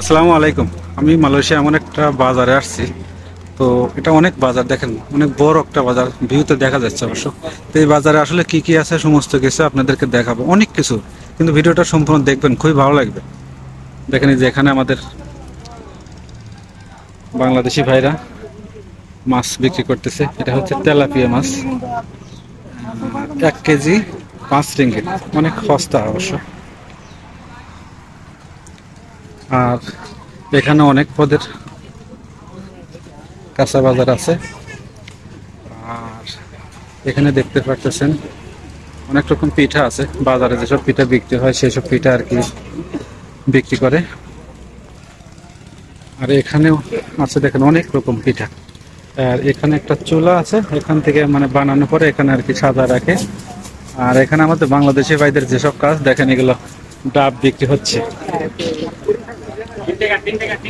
আসসালামু আলাইকুম। আমি মালয়েশিয়া এমন একটা বাজারে আসছি। তো এটা অনেক বাজার দেখেন, অনেক বড় একটা বাজার, ভিউতে দেখা যাচ্ছে অবশ্য। তো এই বাজারে আসলে কি কি আছে, সমস্ত কিছু আপনাদেরকে দেখাবো। অনেক কিছু, কিন্তু ভিডিওটা সম্পূর্ণ দেখবেন, খুবই ভালো লাগবে। দেখেন যে এখানে আমাদের বাংলাদেশি ভাইরা মাছ বিক্রি করতেছে। এটা হচ্ছে তেলাপিয়া মাছ। এক কেজি পাঁচ রিঙ্গিত। অনেক সস্তা অবশ্য। আর এখানে অনেক পদের কাঁচা বাজার আছে। আর এখানে দেখতে পারতেছেন অনেক রকম পিঠা আছে। বাজারে যেসব পিঠা বিক্রি হয়, সেসব পিঠা আর কি বিক্রি করে। আর এখানেও আছে দেখেন অনেক রকম পিঠা। আর এখানে একটা চুলা আছে, এখান থেকে মানে বানানো পরে এখানে আর কি সাদা রাখে। আর এখানে আমাদের বাংলাদেশি ভাইদের যেসব কাজ, দেখেন এগুলো ডাব বিক্রি হচ্ছে।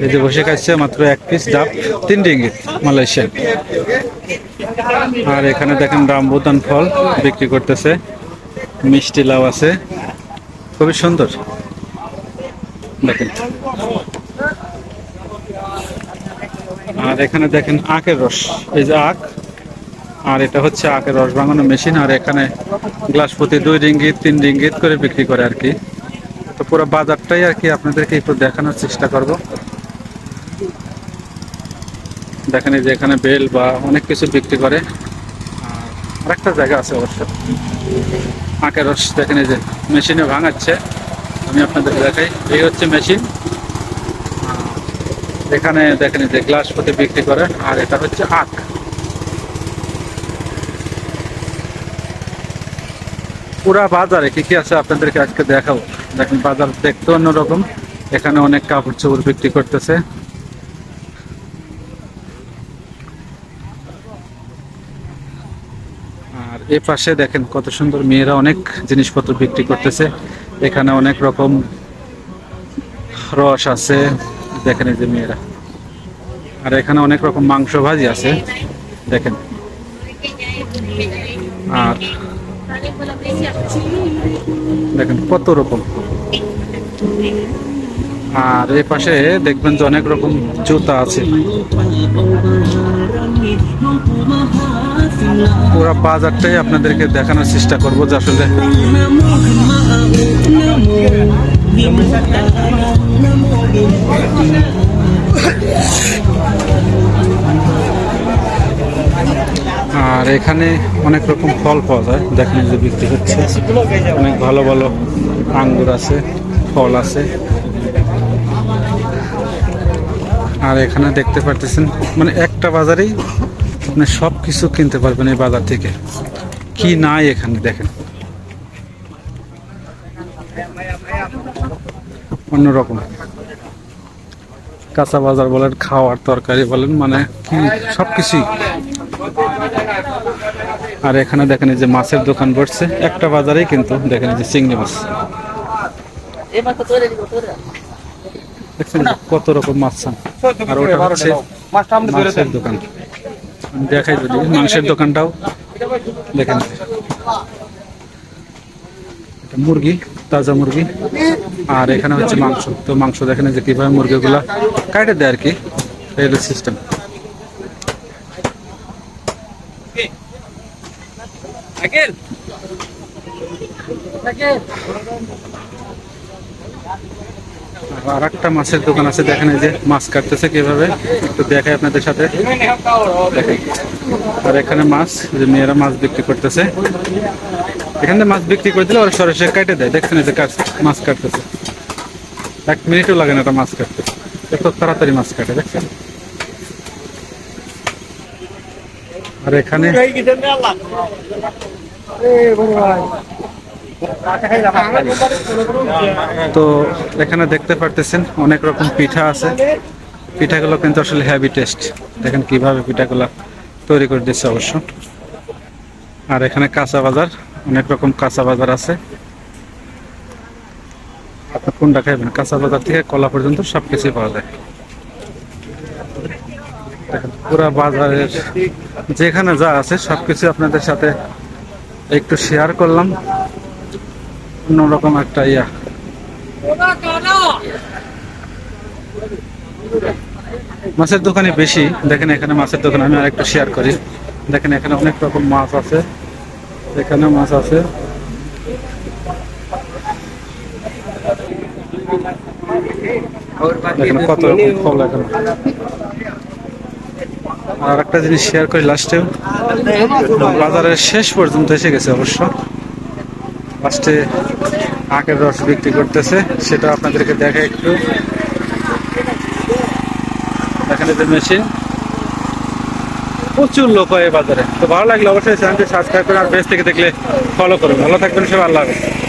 এই বসে খাচ্ছে মাত্র এক পিস ডাব তিন রিঙ্গিত মালয়েশিয়া আর এখানে দেখেন রামবুতান ফল বিক্রি করতেছে। মিষ্টি লাউ আছে। খুবই সুন্দর। দেখেন। আর এখানে দেখেন আখের রস। এই যে আখ, আর এটা হচ্ছে আখের রস ভাঙানো মেশিন। আর এখানে গ্লাস প্রতি দুই রিঙ্গিত, তিন রিঙ্গিত করে বিক্রি করে আর কি। তো পুরো বাজারটাই আর কি আপনাদেরকে একটু দেখানোর চেষ্টা করব। দেখেন যে এখানে বেল বা অনেক কিছু বিক্রি করে। আর আরেকটা জায়গা আছে অবশ্য। আখের রস, দেখেন যে মেশিনে ভাঙাচ্ছে। আমি আপনাদের দেখাই, এই হচ্ছে মেশিন। এখানে দেখেন যে গ্লাস প্রতি বিক্রি করে, আর এটা হচ্ছে আখ। পুরা বাজারে কি কি আছে আপনাদেরকে আজকে দেখাবো? দেখেন বাজার দেখতে অন্যরকম। এখানে অনেক কাপড় চোপড় বিক্রি করতেছে। আর এ পাশে দেখেন কত সুন্দর মেয়েরা অনেক জিনিসপত্র বিক্রি করতেছে। এখানে অনেক রকম রস আছে, দেখেন এই যে মেয়েরা। আর এখানে অনেক রকম মাংস ভাজি আছে, দেখেন। আর দেখেন কত রকম। আর এই পাশে দেখবেন যে অনেক রকম জুতা আছে। পুরো বাজারটাই আপনাদেরকে দেখানোর চেষ্টা করব যে আসলে আর এখানে অনেক রকম ফল পাওয়া যায়, দেখেন যে বিক্রি হচ্ছে। অনেক ভালো ভালো আঙ্গুর আছে, ফল আছে। আর এখানে দেখতে পারতেছেন মানে একটা বাজারেই আপনি সব কিছু কিনতে পারবেন এই বাজার থেকে। কি নাই এখানে, দেখেন। অন্যরকম। কাঁচা বাজার বলেন, খাওয়ার তরকারি বলেন মানে কি সব কিছুই আর এখানে দেখেন যে মাছের দোকান বসছে। একটা বাজারেই কিন্তু দেখেন যে চিংড়ি মাছ। দেখছেন কত রকম মাছ আর ওটা হচ্ছে মাছের দোকান। দেখাই যদি মাংসের দোকানটাও। দেখেন। মুরগি তাজা মুরগি। আর এখানে হচ্ছে মাংস। তো মাংস দেখেন যে কীভাবে মুরগিগুলা কাটে দেয় আর কি। এই সিস্টেম আর একটা মাছের দোকান আছে, দেখেন এই যে মাছ কাটতেছে কীভাবে, একটু দেখাই আপনাদের সাথে। আর এখানে মাছ যে মেয়েরা মাছ বিক্রি করতেছে। এখানে মাছ বিক্রি করে দিলে ওরা সরাসরি কেটে দেয়। দেখছেন এই যে মাছ কাটতেছে। এক মিনিটও লাগে না এটা মাছ কাটতে। এত তাড়াতাড়ি মাছ কাটে, দেখছেন? আর এখানে তো এখানে দেখতে পারতেছেন, অনেক রকম পিঠা আছে। পিঠাগুলো কিন্তু আসলে হ্যাভি টেস্ট দেখেন কীভাবে পিঠাগুলো তৈরি করে দিচ্ছে অবশ্য। আর এখানে কাঁচা বাজার, অনেক রকম কাঁচা বাজার আছে। আপনি কোনটা খাইবেন? কাঁচা বাজার থেকে কলা পর্যন্ত সব কিছুই পাওয়া যায়। পুরা বাজারের যেখানে যা আছে, সবকিছু আপনাদের সাথে একটু শেয়ার করলাম। অন্যরকম একটা ইয়া। মাছের দোকানে বেশি। দেখেন এখানে মাছের দোকান, আমি আরেকটু শেয়ার করি। দেখেন এখানে অনেক রকম মাছ আছে। এখানে মাছ আছে। কত রকম ফল এখানে। আর একটা জিনিস শেয়ার করি লাস্টেও বাজারের শেষ পর্যন্ত এসে গেছে অবশ্য। লাস্টে আখের রস বিক্রি করতেছে, সেটা আপনাদেরকে দেখে একটু। দেখেন যে মেশিন প্রচুর লোক হয় বাজারে। তো ভালো লাগলে অবশ্যই চ্যানেলটি সাবস্ক্রাইব করে আর পেজ থেকে দেখলে ফলো করুন। ভালো থাকবেন সবাই, আল্লাহ হাফেজ।